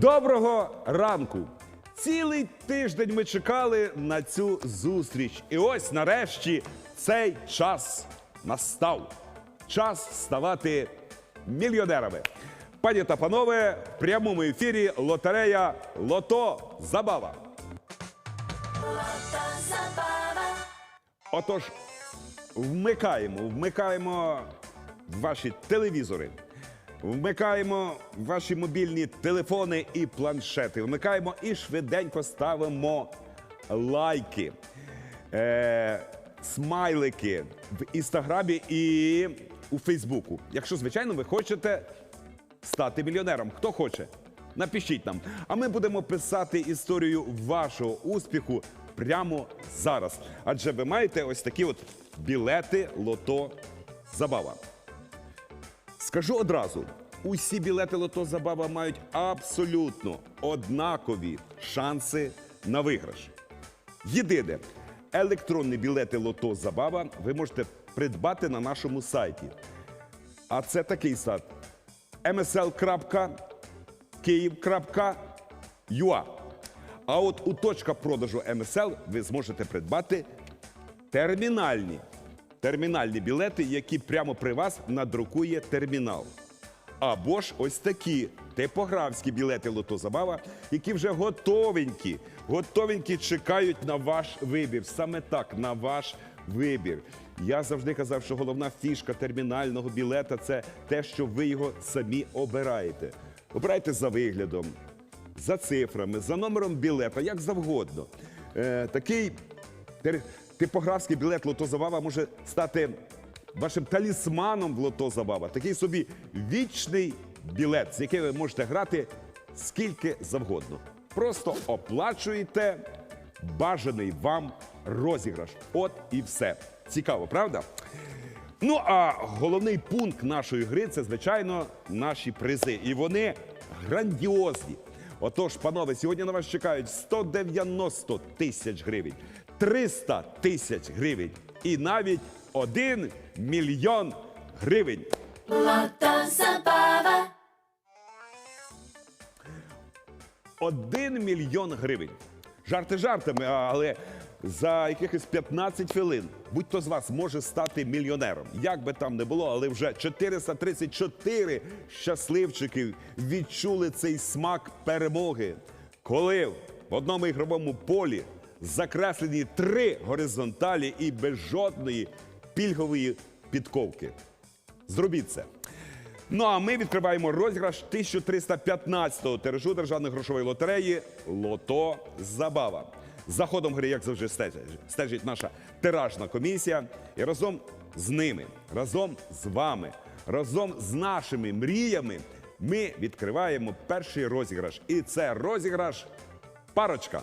Доброго ранку! Цілий тиждень ми чекали на цю зустріч. І ось нарешті цей час настав. Час ставати мільйонерами. Пані та панове, в прямому ефірі лотерея Лото Забава. Отож, вмикаємо, вмикаємо ваші телевізори, вмикаємо ваші мобільні телефони і планшети, вмикаємо і швиденько ставимо лайки, е, смайлики в інстаграмі і у Фейсбуку. Якщо, звичайно, ви хочете стати мільйонером. Хто хоче? Напишіть нам. А ми будемо писати історію вашого успіху прямо зараз. Адже ви маєте ось такі от білети лото забава. Скажу одразу: усі білети лото забава мають абсолютно однакові шанси на виграш. Єдине, електронні білети лото забава ви можете придбати на нашому сайті. А це такий сайт msl.kyiv.ua. А от у точках продажу MSL ви зможете придбати термінальні, термінальні білети, які прямо при вас надрукує термінал. Або ж ось такі типографські білети Лото Забава, які вже готовенькі, готовенькі чекають на ваш вибір. Саме так, на ваш вибір. Я завжди казав, що головна фішка термінального білета це те, що ви його самі обираєте. Обирайте за виглядом, за цифрами, за номером білета, як завгодно. Е, такий типографський білет Лото Забава може стати вашим талісманом в Лото Забава. Такий собі вічний білет, з яким ви можете грати скільки завгодно. Просто оплачуєте бажаний вам розіграш. От і все. Цікаво, правда? Ну а головний пункт нашої гри це, звичайно, наші призи. І вони грандіозні. Отож, панове, сьогодні на вас чекають 190 тисяч гривень, 300 тисяч гривень і навіть 1 мільйон гривень. Один мільйон гривень. Жарти жартами, але за якихось 15 хвилин будь-хто з вас може стати мільйонером. Як би там не було, але вже 434 щасливчиків відчули цей смак перемоги, коли в одному ігровому полі закреслені три горизонталі і без жодної пільгової підковки. Зробіть це. Ну а ми відкриваємо розіграш 1315-го тиражу державної грошової лотереї Лото Забава. За ходом гри, як завжди, стежить, наша тиражна комісія. І разом з ними, разом з вами, разом з нашими мріями ми відкриваємо перший розіграш. І це розіграш парочка.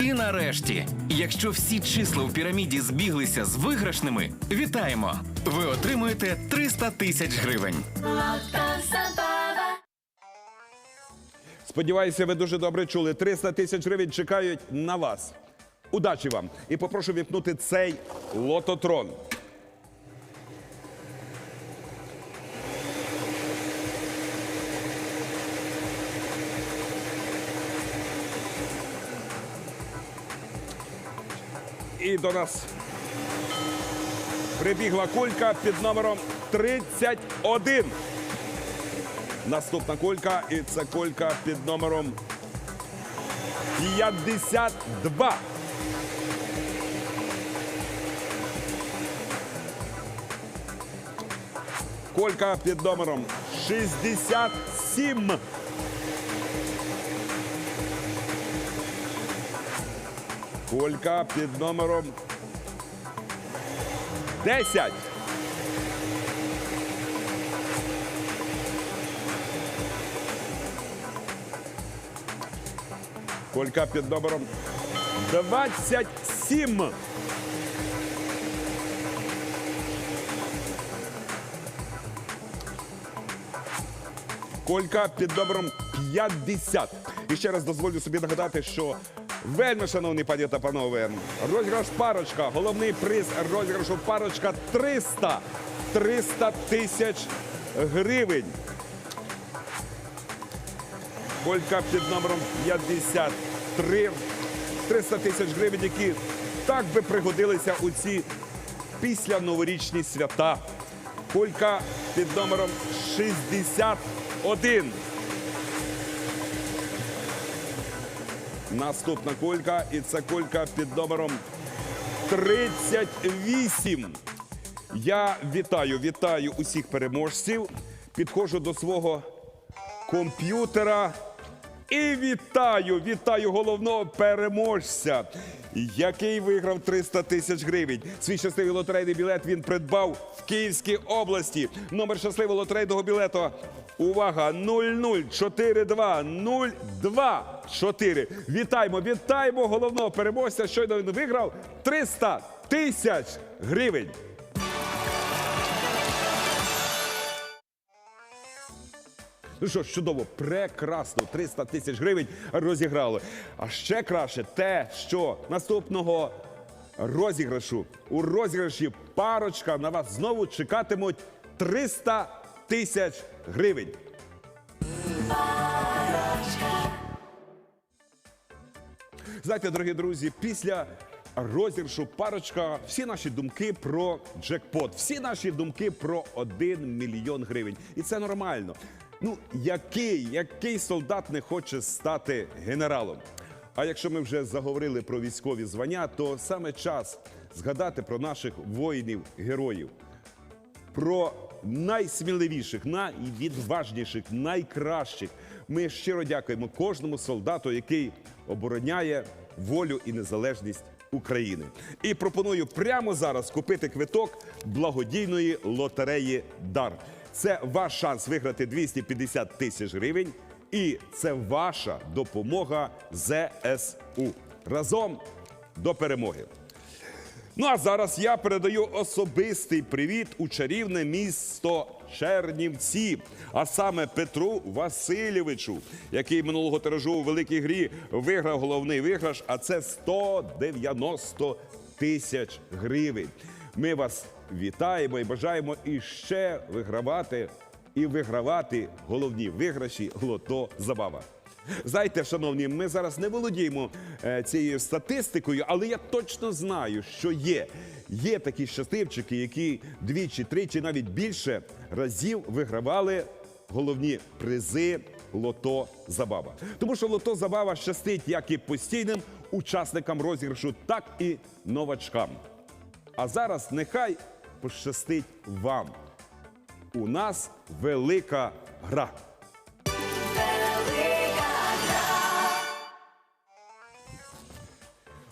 І нарешті, якщо всі числа у піраміді збіглися з виграшними, вітаємо! Ви отримуєте 300 тисяч гривень. Сподіваюся, ви дуже добре чули. 300 тисяч гривень чекають на вас. Удачі вам! І попрошу вімкнути цей лототрон. І до нас прибігла кулька під номером 31. Наступна кулька, і це кулька під номером 52. Колька під номером 67. Колька під номером 10. Колька під номером 27. Колька під номером 50. І ще раз дозволю собі нагадати, що вельми, шановні пані та панове, розіграш парочка, головний приз розіграшу парочка 300. 300 тисяч гривень. Колька під номером 53. 300 тисяч гривень, які так би пригодилися у ці після новорічні свята. Колька під номером 61. Наступна колька, і це колька під номером 38. Я вітаю, вітаю усіх переможців. Підходжу до свого комп'ютера. І вітаю, вітаю головного переможця, який виграв 300 тисяч гривень. Свій щасливий лотерейний білет він придбав в Київській області. Номер щасливого лотерейного білету. Увага! 00420224. Вітаємо, вітаємо головного переможця. Щойно він виграв 300 тисяч гривень. Ну що ж, чудово, прекрасно, 300 тисяч гривень розіграли. А ще краще те, що наступного розіграшу у розіграші парочка на вас знову чекатимуть 300 тисяч гривень. Знаєте, дорогі друзі, після розіграшу парочка всі наші думки про джекпот, всі наші думки про 1 мільйон гривень. І це нормально. Ну, який, який солдат не хоче стати генералом? А якщо ми вже заговорили про військові звання, то саме час згадати про наших воїнів-героїв про найсміливіших, найвідважніших, найкращих. Ми щиро дякуємо кожному солдату, який обороняє волю і незалежність України. І пропоную прямо зараз купити квиток благодійної лотереї Дар. Це ваш шанс виграти 250 тисяч гривень, і це ваша допомога ЗСУ. Разом до перемоги. Ну а зараз я передаю особистий привіт у чарівне місто Чернівці, а саме Петру Васильовичу, який минулого тиражу у великій грі виграв головний виграш, а це 190 тисяч гривень. Ми вас вітаємо і бажаємо іще вигравати і вигравати головні виграші лото забава. Знаєте, шановні, ми зараз не володіємо е, цією статистикою, але я точно знаю, що є. Є такі щасливчики, які двічі, тричі, навіть більше разів вигравали головні призи Лото Забава. Тому що Лото Забава щастить як і постійним учасникам розіграшу, так і новачкам. А зараз нехай пощастить вам. У нас велика гра.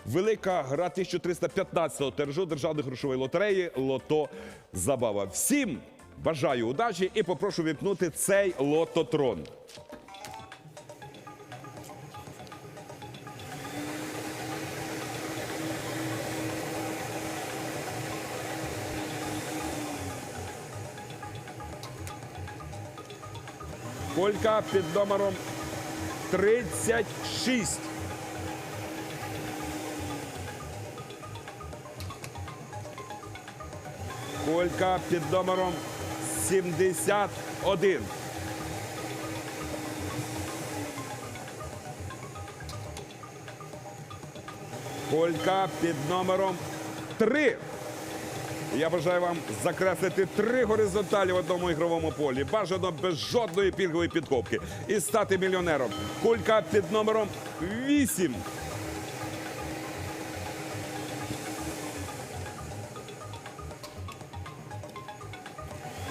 Велика гра 1315-го тиражу державної грошової лотереї Лото Забава. Всім бажаю удачі і попрошу вімкнути цей лототрон. Колька під номером 36. Колька під номером 71. Колька під номером 3. Я бажаю вам закреслити три горизонталі в одному ігровому полі. Бажано без жодної пільгової підкопки. І стати мільйонером. Колька під номером 8.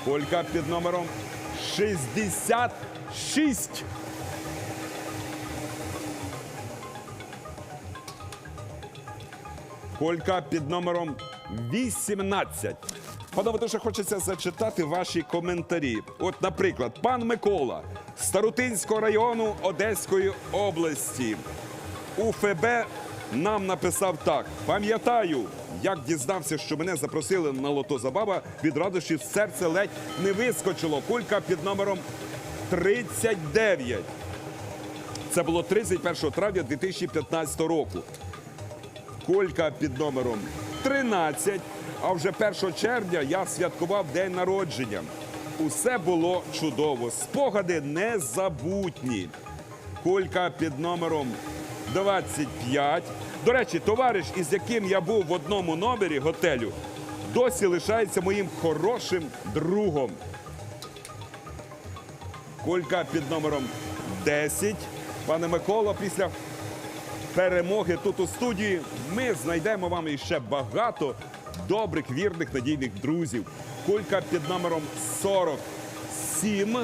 Колька під номером 66. Колька під номером 18. Панове, дуже хочеться зачитати ваші коментарі. От, наприклад, пан Микола з Старутинського району Одеської області. УФБ нам написав так: пам'ятаю, як дізнався, що мене запросили на лото забава, від радощі серце ледь не вискочило. Кулька під номером 39. Це було 31 травня 2015 року. Колька під номером 13. А вже 1 червня я святкував день народження. Усе було чудово. Спогади незабутні. Колька під номером 25. До речі, товариш, із яким я був в одному номері готелю, досі лишається моїм хорошим другом. Колька під номером 10. Пане Микола, після перемоги тут у студії ми знайдемо вам іще багато добрих, вірних, надійних друзів. Кулька під номером 47.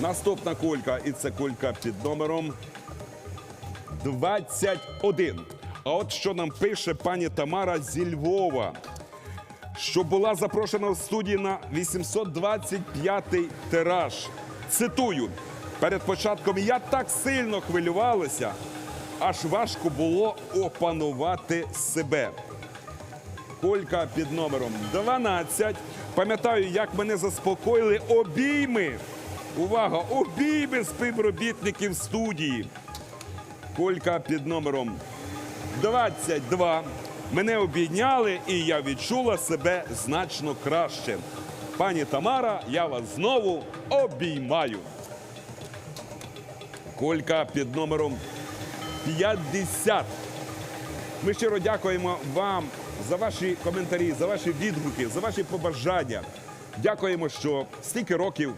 Наступна кулька, і це кулька під номером 21. А от що нам пише пані Тамара зі Львова, що була запрошена в студії на 825-й тираж. Цитую: перед початком я так сильно хвилювалася, аж важко було опанувати себе. Колька під номером 12. Пам'ятаю, як мене заспокоїли обійми. Увага! Обійми співробітників студії. Колька під номером 22. Мене обійняли, і я відчула себе значно краще. Пані Тамара, я вас знову обіймаю. Колька під номером 50. Ми щиро дякуємо вам за ваші коментарі, за ваші відгуки, за ваші побажання. Дякуємо, що стільки років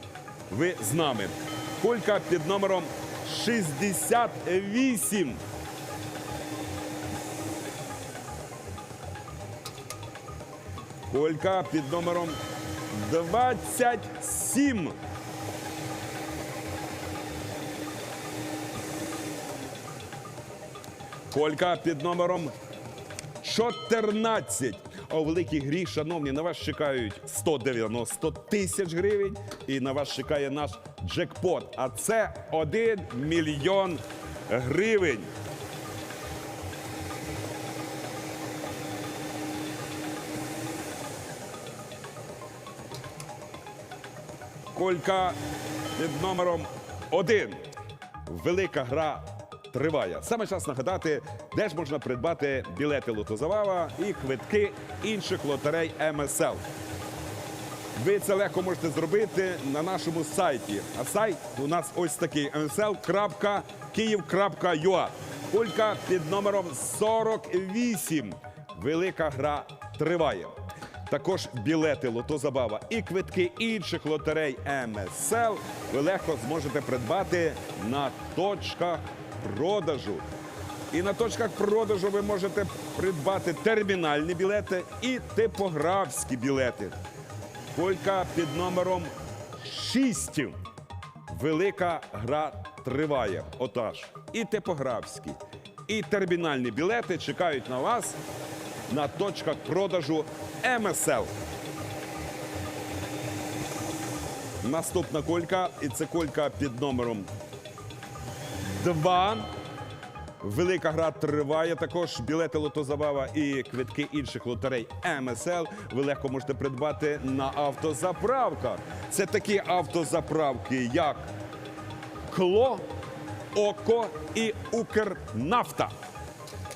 ви з нами. Колька під номером 68. Колька під номером 27. Колька під номером 14. А у великій грі, шановні, на вас чекають 190 тисяч гривень, і на вас чекає наш джекпот. А це 1 мільйон гривень. Колька під номером 1. Велика гра триває. Саме час нагадати, де ж можна придбати білети Лотозавава і квитки інших лотерей МСЛ. Ви це легко можете зробити на нашому сайті. А сайт у нас ось такий msl.kyiv.ua. Кулька під номером 48. Велика гра триває. Також білети Лотозабава і квитки інших лотерей МСЛ ви легко зможете придбати на точках продажу. І на точках продажу ви можете придбати термінальні білети і типографські білети. Колька під номером 6. Велика гра триває. Отож, і типографські, і термінальні білети чекають на вас на точках продажу МСЛ. Наступна колька, і це колька під номером 2. Велика гра триває. Також білети Лотозабава і квитки інших лотерей МСЛ ви легко можете придбати на автозаправках. Це такі автозаправки, як Кло, Око і Укрнафта.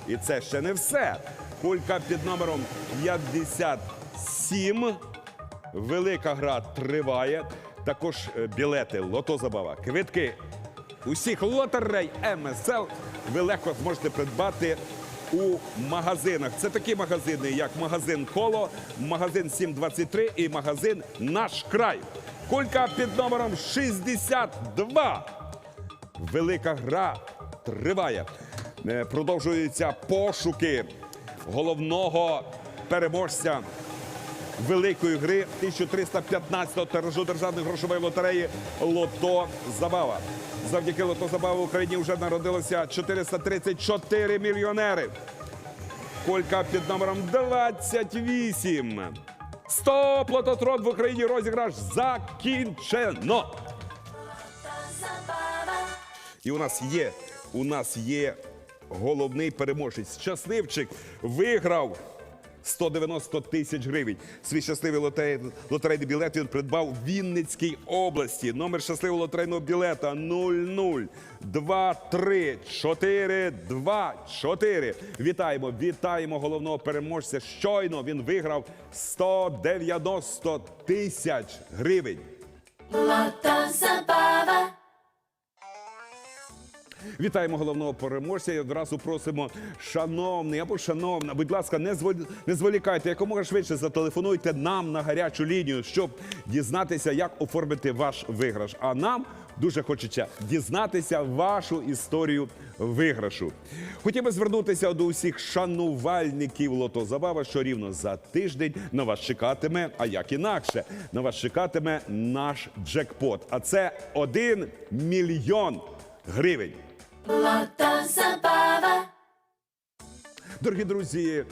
І це ще не все. Кулька під номером 57. Велика гра триває. Також е, білети Лотозабава, квитки усіх лотерей МСЛ ви легко зможете придбати у магазинах. Це такі магазини, як магазин Коло, магазин 723 і магазин Наш край. Кулька під номером 62. Велика гра триває. Е, Продовжуються пошуки головного переможця великої гри 1315-го тиражу державної грошової лотереї Лото Забава. Завдяки Лото Забава в Україні вже народилося 434 мільйонери. Колька під номером 28. Стоп! Лототрон в Україні розіграш закінчено. І у нас є, у нас є головний переможець. Щасливчик виграв 190 тисяч гривень. Свій щасливий лотерей, лотерейний білет він придбав в Вінницькій області. Номер щасливого лотерейного білета 00234224. Вітаємо, вітаємо головного переможця. Щойно він виграв 190 тисяч гривень. Lota Zabava. Вітаємо головного переможця і одразу просимо, шановний або шановна, будь ласка, не зволі- не зволікайте, якомога швидше зателефонуйте нам на гарячу лінію, щоб дізнатися, як оформити ваш виграш. А нам дуже хочеться дізнатися вашу історію виграшу. Хотів би звернутися до усіх шанувальників Лото Забава, що рівно за тиждень на вас чекатиме, а як інакше, на вас чекатиме наш джекпот. А це один мільйон гривень. Lota Zabava. Дорогі друзі,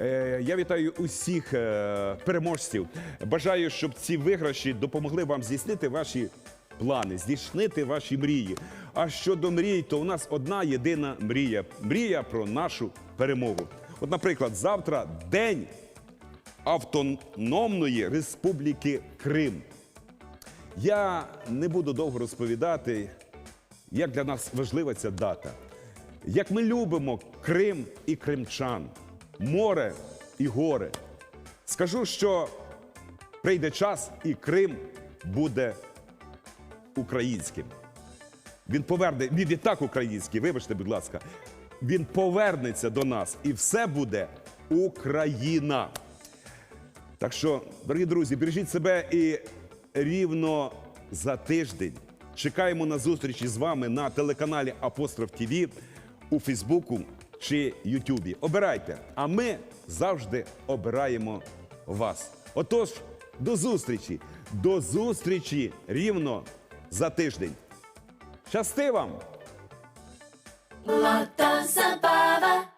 е, я вітаю усіх е, переможців. Бажаю, щоб ці виграші допомогли вам здійснити ваші плани, здійснити ваші мрії. А щодо мрій, то у нас одна єдина мрія мрія про нашу перемогу. От, наприклад, завтра день Автономної Республіки Крим. Я не буду довго розповідати, як для нас важлива ця дата. Як ми любимо Крим і кримчан, море і гори. Скажу, що прийде час, і Крим буде українським. Він поверне, він і так український, вибачте, будь ласка. Він повернеться до нас, і все буде Україна. Так що, дорогі друзі, бережіть себе і рівно за тиждень чекаємо на зустрічі з вами на телеканалі Апостроф ТВ у Фейсбуку чи Ютубі. Обирайте, а ми завжди обираємо вас. Отож, до зустрічі! До зустрічі рівно за тиждень. Щасти вам! Lota Zabava.